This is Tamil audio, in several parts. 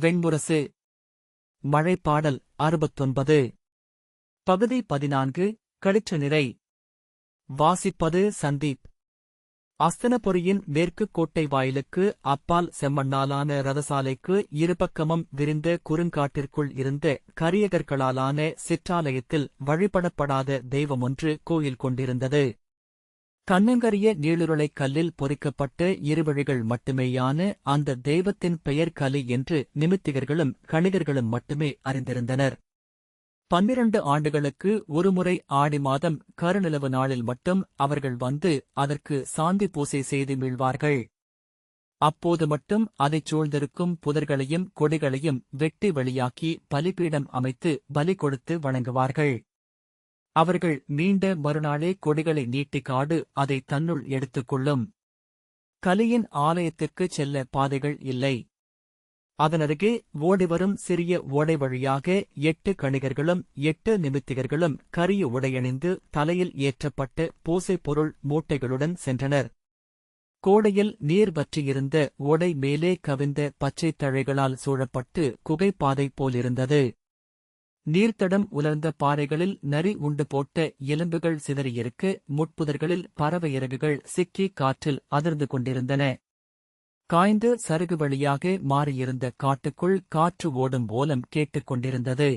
வெண்முரசு. மழைப்பாடல் அறுபத்தொன்பது. பகுதி பதினான்கு களிற்று நிறை. வாசிப்பது சந்தீப். அஸ்தனபுரியின் மேற்கு கோட்டை வாயிலுக்கு அப்பால் செம்மண்ணாலான ரதசாலைக்கு இருபக்கமும் விரிந்த குறுங்காட்டிற்குள் இருந்த கரியகர்களாலான சிற்றாலயத்தில் வழிபடப்படாத தெய்வமொன்று கோயில் கொண்டிருந்தது. கண்ணங்கரிய நீளுருளைக் கல்லில் பொறிக்கப்பட்ட இருவழிகள் மட்டுமேயான அந்த தெய்வத்தின் பெயர் கலி என்று நிமித்திகர்களும் கணிகர்களும் மட்டுமே அறிந்திருந்தனர். பன்னிரண்டு ஆண்டுகளுக்கு ஒருமுறை ஆடி மாதம் கருநிலவு நாளில் மட்டும் அவர்கள் வந்து அதற்கு சாந்தி பூசை செய்து மீழ்வார்கள் அப்போது மட்டும் அதைச் சூழ்ந்திருக்கும் புதர்களையும் கொடிகளையும் வெட்டி வெளியாக்கி பலிபீடம் அமைத்து பலி கொடுத்து வணங்குவார்கள். அவர்கள் மீண்ட மறுநாளே கொடிகளை நீட்டி காடு அதை தன்னுள் எடுத்துக்கொள்ளும் கலியின் ஆலயத்திற்குச் செல்ல பாதைகள் இல்லை. அதனருகே ஓடிவரும் சிறிய ஓடை வழியாக எட்டு கணிகர்களும் எட்டு நிமித்திகர்களும் கரிய உடையணிந்து தலையில் ஏற்றப்பட்ட பூசைப் பொருள் மூட்டைகளுடன் சென்றனர். கோடையில் நீர் வற்றியிருந்த ஓடை மேலே கவிந்த பச்சைத் தழைகளால் சூழப்பட்டு குகைப்பாதை போலிருந்தது. நீர்த்தடம் உலர்ந்த பாறைகளில் நரி உண்டு போட்ட எலும்புகள் சிதறியிருக்க முட்புதர்களில் பறவை இறகுகள் சிக்கி காற்றில் அதிர்ந்து கொண்டிருந்தன. காய்ந்து சருகு வழியாக மாறியிருந்த காட்டுக்குள் காற்று ஓடும் ஓலம் கேட்டுக் கொண்டிருந்தது.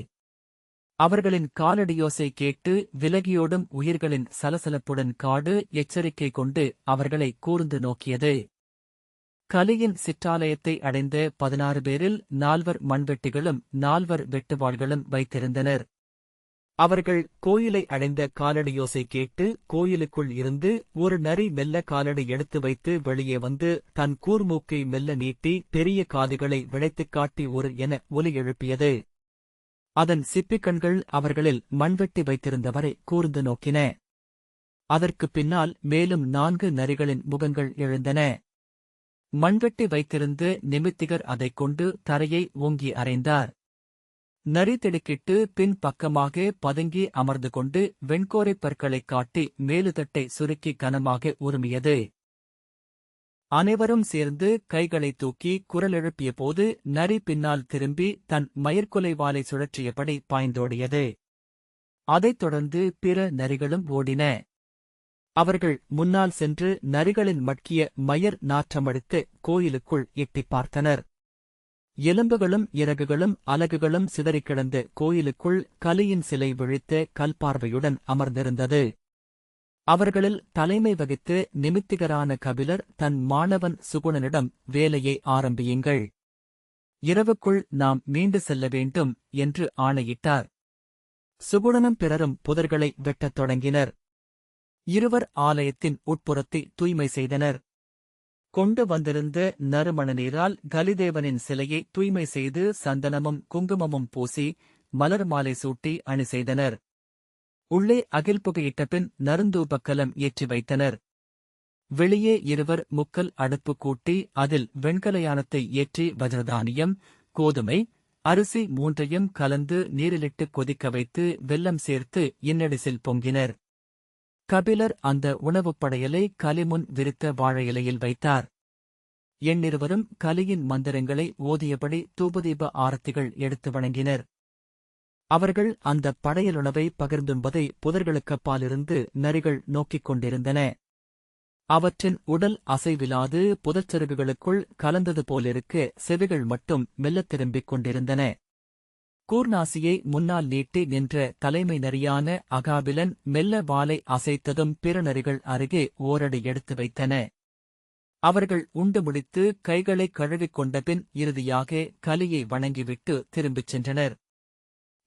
அவர்களின் காலடியோசை கேட்டு விலகியோடும் உயிர்களின் சலசலப்புடன் காடு எச்சரிக்கை கொண்டு அவர்களை கூர்ந்து நோக்கியது. கலியின் சிற்றாலயத்தை அடைந்த பதினாறு பேரில் நால்வர் மண்வெட்டிகளும் நால்வர் வெட்டுவாள்களும் வைத்திருந்தனர். அவர்கள் கோயிலை அடைந்த காலடியோசை கேட்டு கோயிலுக்குள் இருந்து ஒரு நரி மெல்ல காலடி எடுத்து வைத்து வெளியே வந்து தன் கூர்மூக்கை மெல்ல நீட்டி பெரிய காதுகளை விளைத்துக் காட்டி ஒரு என ஒலி எழுப்பியது. அதன் சிப்பிக்கண்கள் அவர்களில் மண்வெட்டி வைத்திருந்தவரை கூர்ந்து நோக்கின. அதற்குப் பின்னால் மேலும் நான்கு நரிகளின் முகங்கள் எழுந்தன. மண்வெட்டி வைத்திருந்து நிமித்திகர் அதைக் கொண்டு தரையை ஓங்கி அறைந்தார். நரி திடுக்கிட்டு பின் பக்கமாக பதுங்கி அமர்ந்து கொண்டு வெண்கோரைப் பற்களைக் காட்டி மேலுதட்டை சுருக்கி கனமாக உருமியது. அனைவரும் சேர்ந்து கைகளை தூக்கி குரல் எழுப்பிய போது நரி பின்னால் திரும்பி தன் மயிர்குலைவாலை சுழற்றியபடி பாய்ந்தோடியது. அதைத் தொடர்ந்து பிற நரிகளும் ஓடின. அவர்கள் முன்னால் சென்று நரிகளின் மட்கிய மயர் நாற்றமடுத்து கோயிலுக்குள் எட்டிப் பார்த்தனர். எலும்புகளும் இறகுகளும் அலகுகளும் சிதறிக்கிடந்து கோயிலுக்குள் கலியின் சிலை விழித்த கல்பார்வையுடன் அமர்ந்திருந்தது. அவர்களில் தலைமை வகித்து நிமித்திகரான கபிலர் தன் மாணவன் சுகுணனிடம் வேலையை ஆரம்பியுங்கள். இரவுக்குள் நாம் மீண்டு செல்ல வேண்டும் என்று ஆணையிட்டார். சுகுணனும் பிறரும் புதர்களை வெட்டத் தொடங்கினர். இருவர் ஆலயத்தின் உட்புறத்தை தூய்மை செய்தனர். கொண்டு வந்திருந்த நறுமண நீரால் கலிதேவனின் சிலையை தூய்மை செய்து சந்தனமும் குங்குமமும் பூசி மலர் மாலை சூட்டி அணி செய்தனர். உள்ளே அகில் புகையிட்ட பின் நருந்தூபக்கலம் ஏற்றி வைத்தனர். வெளியே இருவர் முக்கல் அடுப்பு கூட்டி அதில் வெண்கலயானத்தை ஏற்றி வஜ்ரதானியம் கோதுமை அரிசி மூன்றையும் கலந்து நீரிலிட்டு கொதிக்க வைத்து வெல்லம் சேர்த்து இன்னடிசில் பொங்கினர். கபிலர் அந்த உணவுப் படையலை கலிமுன் விரித்த வாழை இலையில் வைத்தார். எண்ணிருவரும் கலியின் மந்திரங்களை ஓதியபடி தூபதீப ஆரத்திகள் எடுத்து வணங்கினர். அவர்கள் அந்த படையலுணவை பகிர்ந்தும்பதை புதர்களுக்கப்பாலிருந்து நரிகள் நோக்கிக் கொண்டிருந்தன. அவற்றின் உடல் அசைவிலாது புதச்செருகுகளுக்குள் கலந்தது போலிருக்க செவிகள் மட்டும் மெல்லத் திரும்பிக் கொண்டிருந்தன. கூர்நாசியை முன்னால் நீட்டி நின்ற தலைமை நரியான அகாபிலன் மெல்ல வாலை அசைத்ததும் பிற நரிகள் அருகே ஓரடி எடுத்து வைத்தன. அவர்கள் உண்டு முடித்து கைகளைக் கழுவிக் கொண்டபின் இறுதியாக கலியை வணங்கிவிட்டு திரும்பிச் சென்றனர்.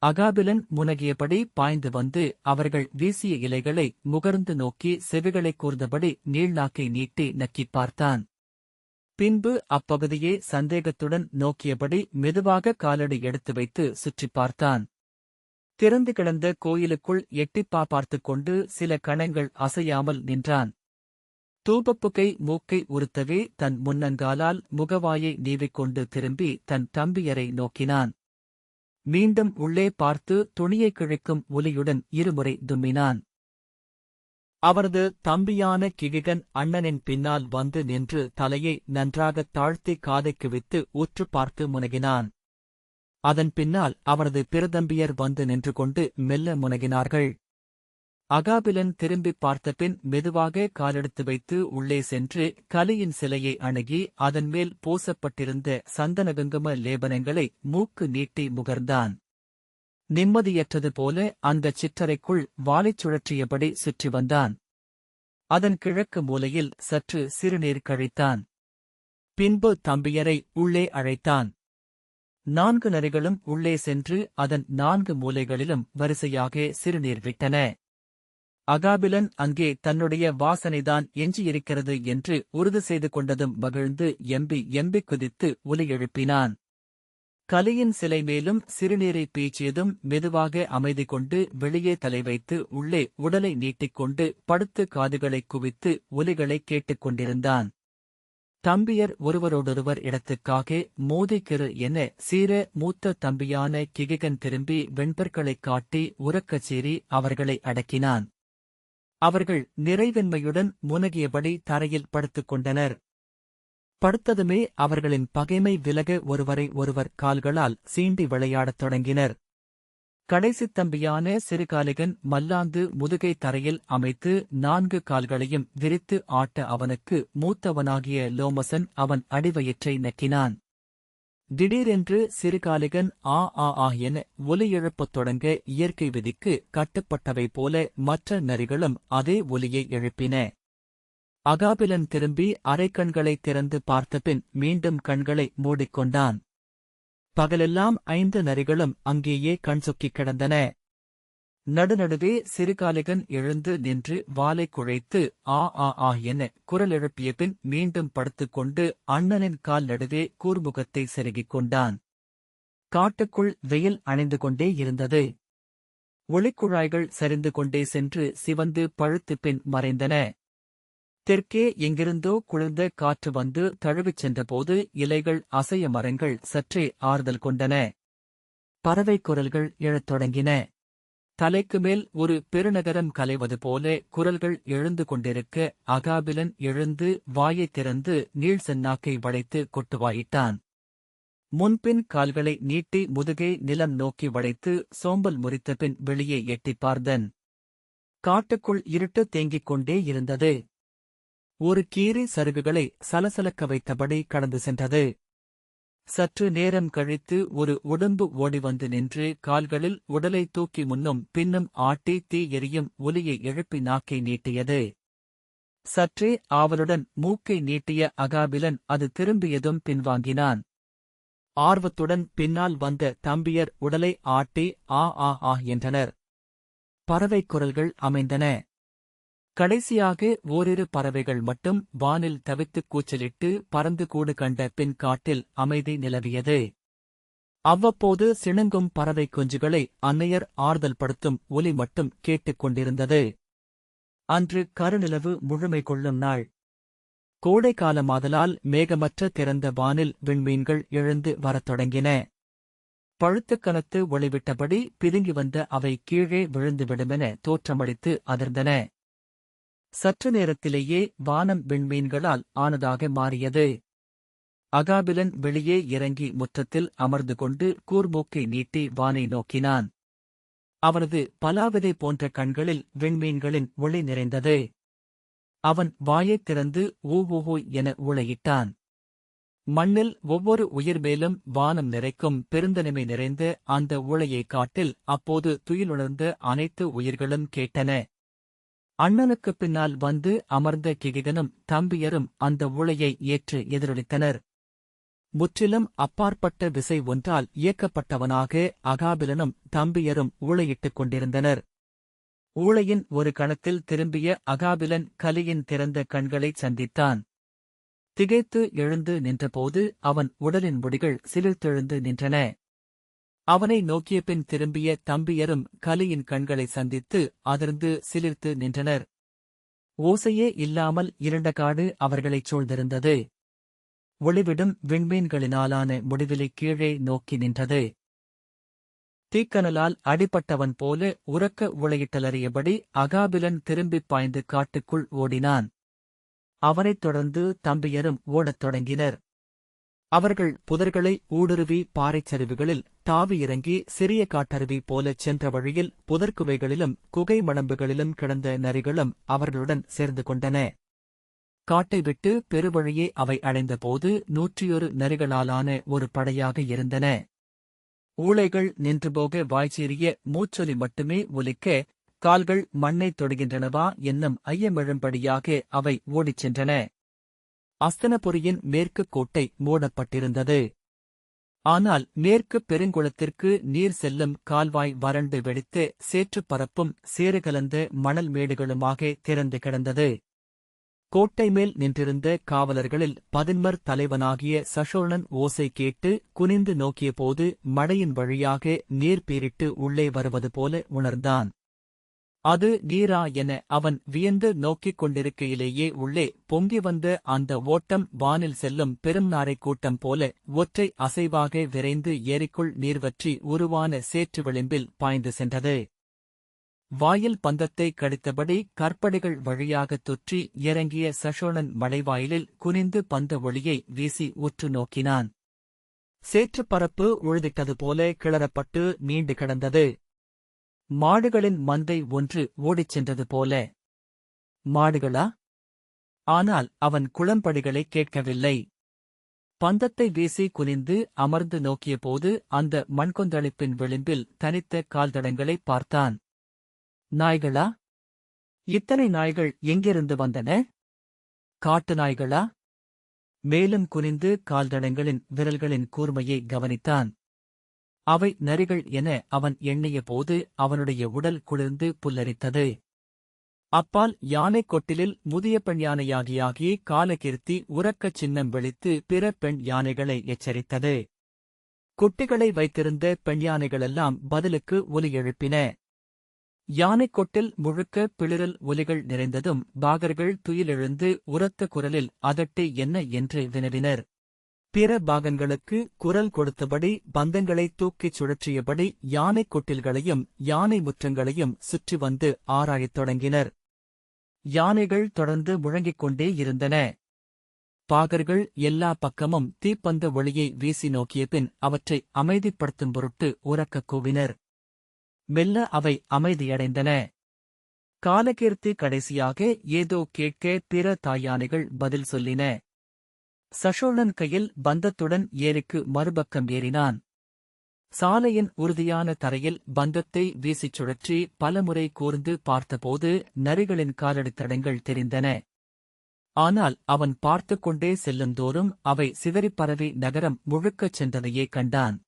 அகாபிலன் முனகியபடி பாய்ந்து வந்து அவர்கள் வீசிய இலைகளை முகர்ந்து நோக்கி செவிகளைக் கூர்ந்தபடி நீள்நாக்கை நீட்டி நக்கிப் பார்த்தான். பின்பு அப்பகுதியே சந்தேகத்துடன் நோக்கியபடி மெதுவாக காலடி எடுத்து வைத்து சுற்றிப் பார்த்தான். திறந்து கிடந்த கோயிலுக்குள் எட்டிப்பா பார்த்துக் கொண்டு சில கணங்கள் அசையாமல் நின்றான். தூபப்புகை மூக்கை உறுத்தவே தன் முன்னங்காலால் முகவாயை நீவிக்கொண்டு திரும்பி தன் தம்பியரை நோக்கினான். மீண்டும் உள்ளே பார்த்து துணியைக் கிழிக்கும் ஒலியுடன் இருமுறை தும்மினான் அவரது தம்பியான கிகிகன் அண்ணனின் பின்னால் வந்து நின்று தலையை நன்றாகத் தாழ்த்தி காதைக்கு வித்து உற்றுப் பார்த்து முனகினான். அதன் பின்னால் அவரது பிரதம்பியர் வந்து நின்று கொண்டு மெல்ல முனகினார்கள். அகாபிலன் திரும்பிப் பார்த்தபின் மெதுவாக காலெடுத்து வைத்து உள்ளே சென்று கலியின் சிலையை அணுகி அதன் மேல் பூசப்பட்டிருந்த சந்தனகங்கம லேபனங்களை மூக்கு நீட்டி முகர்ந்தான். நிம்மதியற்றது போல அந்தச் சிற்றறைக்குள் வாலைச் சுழற்றியபடி சுற்றி வந்தான். அதன் கிழக்கு மூலையில் சற்று சிறுநீர் கழித்தான். பின்பு தம்பியரை உள்ளே அழைத்தான். நான்கு நரிகளும் உள்ளே சென்று அதன் நான்கு மூலைகளிலும் வரிசையாக சிறுநீர் விட்டன. அகாபிலன் அங்கே தன்னுடைய வாசனைதான் எஞ்சியிருக்கிறது என்று உறுதி செய்து கொண்டதும் மகிழ்ந்து எம்பி எம்பி குதித்து ஒலி எழுப்பினான். கலியின் சிலை மேலும் சிறுநீரை பீச்சியதும் மெதுவாக அமைதி கொண்டு வெளியே தலை வைத்து உள்ளே உடலை நீட்டிக்கொண்டு படுத்து காதுகளைக் குவித்து ஒலிகளைக் கேட்டுக் கொண்டிருந்தான். தம்பியர் ஒருவரோடொருவர் இடத்துக்காக மோதிக்கிறு என சீர மூத்த தம்பியான கிகிகன் திரும்பி வெண்பற்களைக் காட்டி உறக்கச் சீறி அவர்களை அடக்கினான். அவர்கள் நிறைவென்மையுடன் முனகியபடி தரையில் படுத்துக் கொண்டனர். படுத்ததுமே அவர்களின் பகைமை விலக ஒருவரை ஒருவர் கால்களால் சீண்டி விளையாடத் தொடங்கினர். கடைசித் தம்பியான சிறுகாலிகன் மல்லாந்து முதுகை தரையில் அமைத்து நான்கு கால்களையும் விரித்து ஆட்ட அவனுக்கு மூத்தவனாகிய லோமசன் அவன் அடிவயிற்றை நக்கினான். திடீரென்று சிறுகாலிகன் ஆ ஆ ஆ என ஒலி எழுப்பத் தொடங்க இயற்கை விதிக்கு கட்டுப்பட்டவை போல மற்ற நரிகளும் அதே ஒலியை எழுப்பின. அகாபிலன் திரும்பி அரைக்கண்களைத் திறந்து பார்த்தபின் மீண்டும் கண்களை மூடிக்கொண்டான். பகலெல்லாம் ஐந்து நரிகளும் அங்கேயே கண் சொக்கிக் கிடந்தன. நடுநடுவே சிறுகாலிகன் எழுந்து நின்று வாலைக் குழைத்து ஆ ஆ ஆ என குரல் எழுப்பிய பின் மீண்டும் படுத்துக்கொண்டு அண்ணனின் கால் நடுவே கூர்முகத்தை செருகிக் கொண்டான். காட்டுக்குள் வெயில் அணைந்து கொண்டே இருந்தது. ஒளிக்குழாய்கள் சரிந்து கொண்டே சென்று சிவந்து பழுத்து பின் மறைந்தன. தெற்கே எங்கிருந்தோ குளிர்ந்த காற்று வந்து தழுவிச் சென்றபோது இலைகள் அசைய மரங்கள் சற்றே ஆறுதல் கொண்டன. பறவை குரல்கள் எழத் தொடங்கின. தலைக்கு மேல் ஒரு பெருநகரம் கலைவது போல குரல்கள் எழுந்து கொண்டிருக்க அகாபிலன் எழுந்து வாயைத் திறந்து நீள் சென்னாக்கை வளைத்து கொட்டுவாயிட்டான். முன்பின் கால்களை நீட்டி முதுகை நிலம் நோக்கி வளைத்து சோம்பல் முறித்த பின் வெளியே எட்டிப் பார்த்தன். காட்டுக்குள் இருட்டு தேங்கிக் கொண்டே இருந்தது. ஒரு கீரை சருகுகளை சலசலக்க வைத்தபடி கடந்து சென்றது. சற்று நேரம் கழித்து ஒரு உடம்பு ஓடி வந்து நின்று கால்களில் உடலை தூக்கி முன்னும் பின்னும் ஆட்டி தீ எரியும் ஒலியை எழுப்பி நாக்கை நீட்டியது. சற்றே ஆவலுடன் மூக்கை நீட்டிய அகாபிலன் அது திரும்பியதும் பின்வாங்கினான். ஆர்வத்துடன் பின்னால் வந்த தம்பியர் உடலை ஆட்டி ஆ ஆ ஆ என்றனர். பறவைக் குரல்கள் அமைந்தன. கடைசியாக ஓரிரு பறவைகள் மட்டும் வானில் தவித்துக் கூச்சலிட்டு பறந்து கூடு கண்ட பின் காட்டில் அமைதி நிலவியது. அவ்வப்போது சிணுங்கும் பறவை குஞ்சுகளை அன்னையர் ஆறுதல் படுத்தும் ஒலி மட்டும் கேட்டுக் கொண்டிருந்தது. அன்று கருநிலவு முழுமை கொள்ளும் நாள். கோடை காலமாதலால் மேகமற்ற திறந்த வானில் விண்மீன்கள் எழுந்து வரத் தொடங்கின. பழுத்துக் கனத்து ஒளிவிட்டபடி பிதுங்கி வந்த அவை கீழே விழுந்துவிடுமென தோற்றமளித்து அதிர்ந்தன. சற்று நேரத்திலேயே வானம் விண்மீன்களால் ஆனதாக மாறியது. அகாபிலன் வெளியே இறங்கி முற்றத்தில் அமர்ந்து கொண்டு கூர்மூக்கை நீட்டி வானை நோக்கினான். அவனது பலாவிதை போன்ற கண்களில் விண்மீன்களின் ஒளி நிறைந்தது. அவன் வாயைத் திறந்து ஊ என ஊளையிட்டான். மண்ணில் ஒவ்வொரு உயிர் மேலும் வானம் நிறைக்கும் பெருந்தனிமை நிறைந்த அந்த ஊளையைக் காட்டில் அப்போது துயிலுணர்ந்த அனைத்து உயிர்களும் கேட்டன. அண்ணனுக்குப் பின்னால் வந்து அமர்ந்த கிகிகனும் தம்பியரும் அந்த ஊளையை ஏற்று எதிரொலித்தனர். முற்றிலும் அப்பாற்பட்ட விசை ஒன்றால் இயக்கப்பட்டவனாக அகாபிலனும் தம்பியரும் ஊளையிட்டுக் கொண்டிருந்தனர். ஊளையின் ஒரு கணத்தில் திரும்பிய அகாபிலன் கலியின் திறந்த கண்களைச் சந்தித்தான். திகைத்து எழுந்து நின்றபோது அவன் உடலின் முடிகள் சிலிர்த்தெழுந்து நின்றன. அவனை நோக்கிய பின் திரும்பிய தம்பியரும் கலியின் கண்களை சந்தித்து அதிர்ந்து சிலிர்த்து நின்றனர். ஓசையே இல்லாமல் இருண்ட காடு அவர்களைச் சூழ்ந்திருந்தது. ஒளிவிடும் விண்மீன்களினாலான முடிவிலை கீழே நோக்கி நின்றது. தீக்கனலால் அடிபட்டவன் போல உறக்க உளையிட்டலறியபடி அகாபிலன் திரும்பிப் பாய்ந்து காட்டுக்குள் ஓடினான். அவனைத் தொடர்ந்து தம்பியரும் ஓடத் தொடங்கினர். அவர்கள் புதர்களை ஊடுருவி பாறைச் சரிவுகளில் தாவி இறங்கி சிறிய காட்டருவி போலச் சென்ற வழியில் புதர்குவைகளிலும் குகை மணம்புகளிலும் கிடந்த நரிகளும் அவர்களுடன் சேர்ந்து கொண்டன. காட்டை விட்டு பெருவழியே அவை அடைந்தபோது நூற்றியொரு நரிகளாலான ஒரு படையாக இருந்தன. ஊளைகள் நின்றுபோக வாய்ச்சீறிய மூச்சொலி மட்டுமே ஒலிக்க கால்கள் மண்ணைத் தொடுகின்றனவா என்னும் ஐயமெழும்படியாக அவை ஓடிச் சென்றன. அஸ்தனபுரியின் மேற்கு கோட்டை மூடப்பட்டிருந்தது. ஆனால் மேற்கு பெருங்குளத்திற்கு நீர் செல்லும் கால்வாய் வறண்டு வெடித்து சேற்றுப் பரப்பும் சேறுகலந்த மணல் மேடுகளுமாக திறந்து கிடந்தது. கோட்டை மேல் நின்றிருந்த காவலர்களில் பதின்மர் தலைவனாகிய சஷோனன் ஓசை கேட்டு குனிந்து நோக்கியபோது மழையின் வழியாக நீர் பீரிட்டு உள்ளே வருவது போல உணர்ந்தான். அது நீரா என அவன் வியந்து நோக்கிக் கொண்டிருக்கையிலேயே உள்ளே பொங்கி வந்த அந்த ஓட்டம் வானில் செல்லும் பெரும் நாரைக் கூட்டம் போல ஒற்றை அசைவாக விரைந்து ஏரிக்குள் நீர்வற்றி உருவான சேற்று விளிம்பில் பாய்ந்து சென்றது. வாயில் பந்தத்தை கடித்தபடி கற்படைகள் வழியாகத் தொற்றி இறங்கிய சசோழன் மலைவாயிலில் குனிந்து பந்த ஒளியை வீசி உற்று நோக்கினான். சேற்றுப் பரப்பு உழுதிட்டது போல கிளறப்பட்டு நீண்டு கிடந்தது. மாடுகளின் மந்தை ஒன்று ஓடிச் சென்றது போல. மாடுகளா? ஆனால் அவன் குளம்படிகளை கேட்கவில்லை. பந்தத்தை வீசி குனிந்து அமர்ந்து நோக்கியபோது அந்த மண்கொந்தளிப்பின் விளிம்பில் தனித்த கால்தடங்களை பார்த்தான். நாய்களா? இத்தனை நாய்கள் எங்கிருந்து வந்தன? காட்டு நாய்களா? மேலும் குனிந்து கால்தடங்களின் விரல்களின் கூர்மையை கவனித்தான். அவை நரிகள் என அவன் எண்ணிய போது அவனுடைய உடல் குளிர்ந்து புல்லரித்தது. அப்பால் யானைக் கொட்டிலில் முதிய பெண் யானையாகியாகி காலகிருத்தி உறக்கச் சின்னம் விழித்து பிற பெண் யானைகளை எச்சரித்தது. குட்டிகளை வைத்திருந்த பெண் யானைகளெல்லாம் பதிலுக்கு ஒலி எழுப்பின. யானைக் கொட்டில் முழுக்க பிளிரல் ஒலிகள் நிறைந்ததும் பாகர்கள் துயிலெழுந்து உரத்த குரலில் அதட்டி என்ன என்று வினவினர். பிற பாகங்களுக்கு குரல் கொடுத்தபடி பந்தங்களை தூக்கிச் சுழற்றியபடி யானைக் கொட்டில்களையும் யானை முற்றங்களையும் சுற்றி வந்து ஆராயத் தொடங்கினர். யானைகள் தொடர்ந்து முழங்கிக் கொண்டே இருந்தன. பாகர்கள் எல்லா பக்கமும் தீப்பந்த ஒளியை வீசி நோக்கிய பின் அவற்றை அமைதிப்படுத்தும் பொருட்டு உறக்கக் கூவினர். மெல்ல அவை அமைதியடைந்தன. காலகீர்த்தி கடைசியாக ஏதோ கேட்க பிற தாயானைகள் பதில் சொல்லின. சஷோழன் கையில் பந்தத்துடன் ஏரிக்கு மறுபக்கம் ஏறினான். சாலையின் உறுதியான தரையில் பந்தத்தை வீசிச் சுழற்றி பலமுறை கூர்ந்து பார்த்தபோது நரிகளின் காலடித் தடங்கள் தெரிந்தன. ஆனால் அவன் பார்த்து கொண்டே செல்லுந்தோறும் அவை சிதறிப் பரவி நகரம் முழுக்கச் சென்றதையே கண்டான்.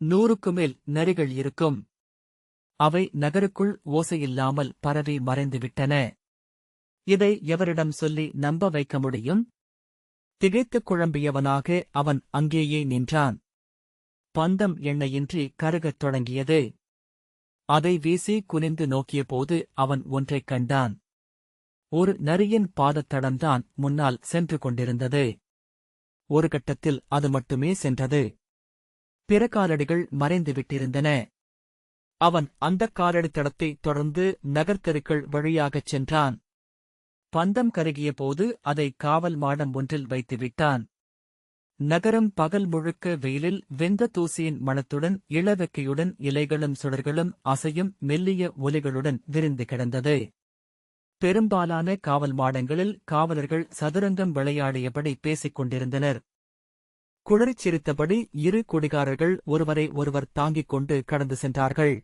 நூறுக்கு மேல் நரிகள் இருக்கும். அவை நகருக்குள் ஓசையில்லாமல் பரவி மறைந்துவிட்டன. இதை எவரிடம் சொல்லி நம்ப வைக்க முடியும்? திகைத்துக் குழம்பியவனாக அவன் அங்கேயே நின்றான். பந்தம் எண்ணெயின்றி கருகத் தொடங்கியது. அதை வீசி குனிந்து நோக்கியபோது அவன் ஒன்றைக் கண்டான். ஒரு நரியின் பாதத்தடம்தான் முன்னால் சென்று கொண்டிருந்தது. ஒரு கட்டத்தில் அது மட்டுமே சென்றது. பிற காலடிகள் மறைந்துவிட்டிருந்தன அவன் அந்தக் காலடித்தடத்தை தொடர்ந்து நகர்த்தெருக்கள் வழியாகச் சென்றான். பந்தம் கருகிய போது அதை காவல் மாடம் ஒன்றில் வைத்துவிட்டான் நகரம் பகல் முழுக்க வெயிலில் வெந்த தூசியின் மணத்துடன் இளவெக்கையுடன் இலைகளும் சுடர்களும் அசையும் மெல்லிய ஒலிகளுடன் விரிந்து கிடந்தது. பெரும்பாலான காவல் மாடங்களில் காவலர்கள் சதுரங்கம் விளையாடியபடி பேசிக் கொண்டிருந்தனர். குளறிச் சிரித்தபடி இரு குடிகாரர்கள் ஒருவரை ஒருவர் தாங்கிக் கொண்டு கடந்து சென்றார்கள்.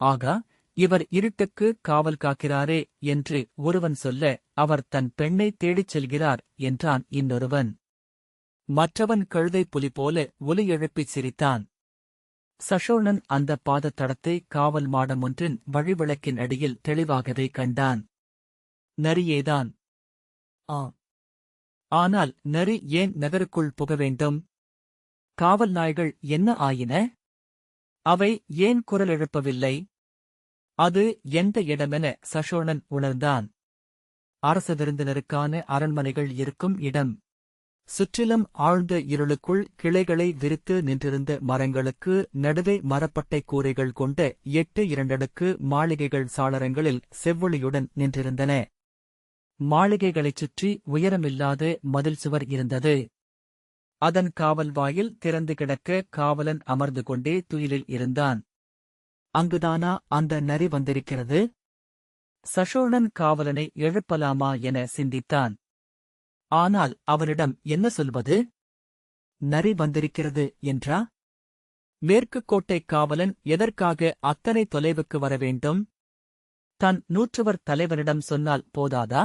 ஆகா இவர் இருட்டுக்கு காவல் காக்கிறாரே என்று ஒருவன் சொல்ல அவர் தன் பெண்ணை தேடிச் செல்கிறார் என்றான் இன்னொருவன். மற்றவன் கழுதை புலி போல ஒலி எழுப்பிச் சிரித்தான். சஷோணன் அந்த பாதத்தடத்தை காவல் மாடம் ஒன்றின் வழிவிளக்கின் அடியில் தெளிவாகவே கண்டான். நரியேதான். ஆ ஆனால் நரி ஏன் நகருக்குள் புக வேண்டும்? காவல் நாய்கள் என்ன ஆயின? அவை ஏன் குரல் எழுப்பவில்லை? அது எந்த இடமென சஷோணன் உணர்ந்தான். அரச விருந்தினருக்கான அரண்மனைகள் இருக்கும் இடம். சுற்றிலும் ஆழ்ந்த இருளுக்குள் கிளைகளை விரித்து நின்றிருந்த மரங்களுக்கு நடுவே மரப்பட்டை கூரைகள் கொண்ட எட்டு இரண்டடுக்கு மாளிகைகள் சாளரங்களில் செவ்வொளியுடன் நின்றிருந்தன. மாளிகைகளைச் சுற்றி உயரமில்லாத மதில் சுவர் இருந்தது. அதன் காவல் வாயில் திறந்து கிடக்க காவலன் அமர்ந்து கொண்டே துயிலில் இருந்தான். அங்குதானா அந்த நரி வந்திருக்கிறது? சஷோணன் காவலனை எழுப்பலாமா என சிந்தித்தான். ஆனால் அவனிடம் என்ன சொல்வது? நரி வந்திருக்கிறது என்றா? மேற்கு கோட்டை காவலன் எதற்காக அத்தனை தொலைவுக்கு வர வேண்டும்? தன் நூற்றுவர் தலைவனிடம் சொன்னால் போதாதா?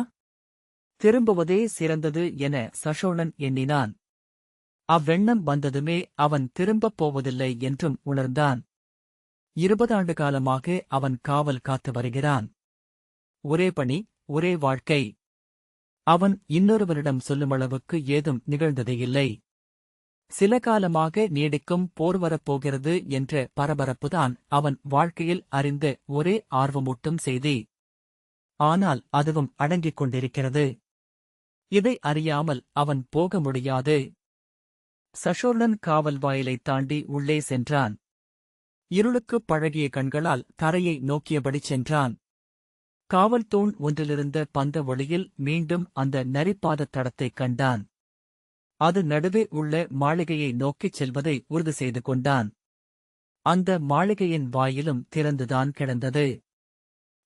திரும்புவதே சிறந்தது என சஷோணன் எண்ணினான். அவ்வெண்ணம் வந்ததுமே அவன் திரும்பப் போவதில்லை என்றும் உணர்ந்தான். இருபதாண்டு காலமாக அவன் காவல் காத்து வருகிறான். ஒரே பணி ஒரே வாழ்க்கை. அவன் இன்னொருவரிடம் சொல்லும் அளவுக்கு ஏதும் நிகழ்ந்ததே இல்லை சில காலமாக நீடிக்கும் போர் வரப்போகிறது என்ற பரபரப்புதான் அவன் வாழ்க்கையில் அறிந்த ஒரே ஆர்வமூட்டும் செய்தி. ஆனால் அதுவும் அடங்கிக் கொண்டிருக்கிறது. இதை அறியாமல் அவன் போக முடியாது. சஷோர்ணன் காவல் வாயிலைத் தாண்டி உள்ளே சென்றான். இருளுக்குப் பழகிய கண்களால் தரையை நோக்கியபடி சென்றான். காவல் தூண் ஒன்றிலிருந்த பந்த ஒளியில் மீண்டும் அந்த நரிப்பாதத் தடத்தைக் கண்டான். அது நடுவே உள்ள மாளிகையை நோக்கிச் செல்வதை உறுதி செய்து கொண்டான். அந்த மாளிகையின் வாயிலும் திறந்துதான் கிடந்தது.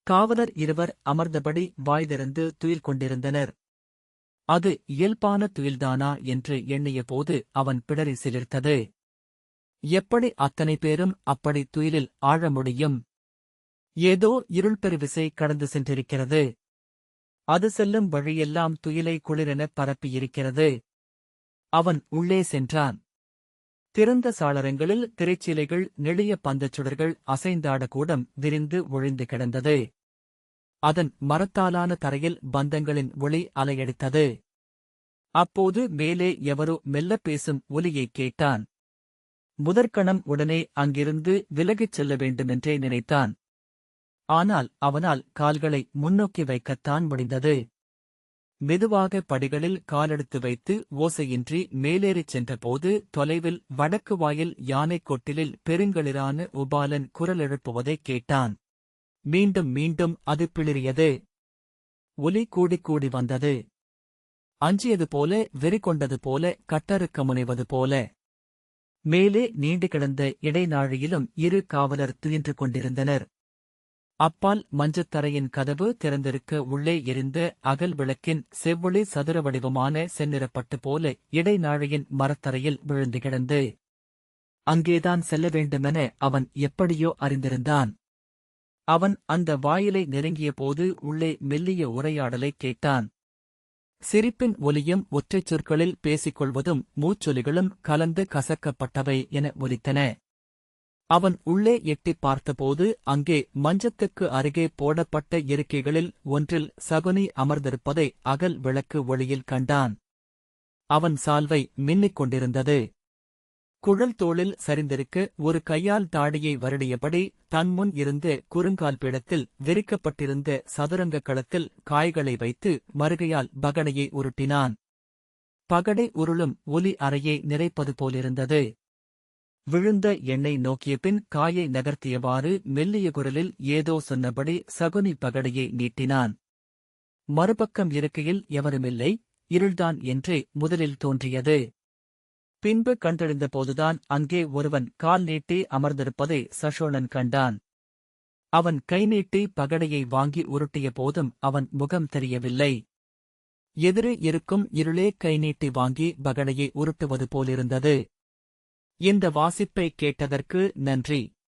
காவலர் இருவர் அமர்ந்தபடி வாய் திறந்து துயில் கொண்டிருந்தனர். அது இயல்பான துயில்தானா என்று எண்ணிய போது அவன் பிடரி சிலிர்த்தது. எப்படி அத்தனை பேரும் அப்படி துயிலில் ஆழ முடியும்? ஏதோ இருள் பெருவிசை கடந்து சென்றிருக்கிறது. அது செல்லும் வழியெல்லாம் துயிலை குளிரென பரப்பியிருக்கிறது. அவன் உள்ளே சென்றான். திறந்த சாளரங்களில் திரைச்சீலைகள் நெளிய பந்தச் சுடர்கள் அசைந்தாட கூடம் விரிந்து ஒழிந்து கிடந்தது. அதன் மரத்தாலான தரையில் பந்தங்களின் ஒளி அலையடித்தது. அப்போது மேலே எவரோ மெல்லப் பேசும் ஒலியைக் கேட்டான். முதற்கணம் உடனே அங்கிருந்து விலகிச் செல்ல வேண்டுமென்றே நினைத்தான். ஆனால் அவனால் கால்களை முன்னோக்கி வைக்கத்தான் முடிந்தது. மெதுவாக படிகளில் காலெடுத்து வைத்து ஓசையின்றி மேலேறிச் சென்றபோது தொலைவில் வடக்கு வாயில் யானைக் கொட்டிலில் பெருங்களிரான உபாலன் குரல் எழுப்புவதைக் கேட்டான். மீண்டும் மீண்டும் அது பிளிறியது. ஒலி கூடிக் கூடி வந்தது. அஞ்சியது போல வெறி கொண்டது போல கட்டறுக்க முனைவது போல. மேலே நீண்டு கிடந்த இடைநாழியிலும் இரு காவலர் துயின்று கொண்டிருந்தனர். அப்பால் மஞ்சத்தரையின் கதவு திறந்திருக்க உள்ளே எரிந்த அகல் விளக்கின் செவ்வொளி சதுர வடிவமான செந்நிறப்பட்டு போல இடைநாழியின் மரத்தரையில் விழுந்து கிடந்து. அங்கேதான் செல்ல வேண்டுமென அவன் எப்படியோ அறிந்திருந்தான். அவன் அந்த வாயிலை நெருங்கிய போது உள்ளே மெல்லிய உரையாடலைக் கேட்டான். சிரிப்பின் ஒலியும் ஒற்றைச் சொற்களில் பேசிக்கொள்வதும் மூச்சொலிகளும் கலந்து கசக்கப்பட்டவை என ஒலித்தன. அவன் உள்ளே எட்டிப் பார்த்தபோது அங்கே மஞ்சத்துக்கு அருகே போடப்பட்ட இருக்கைகளில் ஒன்றில் சகுனி அமர்ந்திருப்பதை அகல் விளக்கு ஒளியில் கண்டான். அவன் சால்வை மின்னிக் கொண்டிருந்தது. குழல் தோளில் சரிந்திருக்க. ஒரு கையால் தாடியை வருடியபடி தன்முன் இருந்து குறுங்கால் பீடத்தில் விரிக்கப்பட்டிருந்த சதுரங்க களத்தில் காய்களை வைத்து மறுகையால் பகடையை உருட்டினான். பகடை உருளும் ஒலி அறையை நிறைப்பது போலிருந்தது. விழுந்த எண்ணெய் நோக்கிய பின் காயை நகர்த்தியவாறு மெல்லிய குரலில் ஏதோ சொன்னபடி சகுனி பகடையை நீட்டினான். மறுபக்கம் இருக்கையில் எவருமில்லை. இருள்தான் என்றே முதலில் தோன்றியது. பின்பு கண்டெழுந்த போதுதான் அங்கே ஒருவன் கால் நீட்டி அமர்ந்திருப்பதை சசோழன் கண்டான். அவன் கை நீட்டி பகடையை வாங்கி உருட்டிய போதும் அவன் முகம் தெரியவில்லை. எதிரே இருக்கும் இருளே கை நீட்டி வாங்கி பகடையை உருட்டுவது போலிருந்தது. இந்த வாசிப்பை கேட்டதற்கு நன்றி.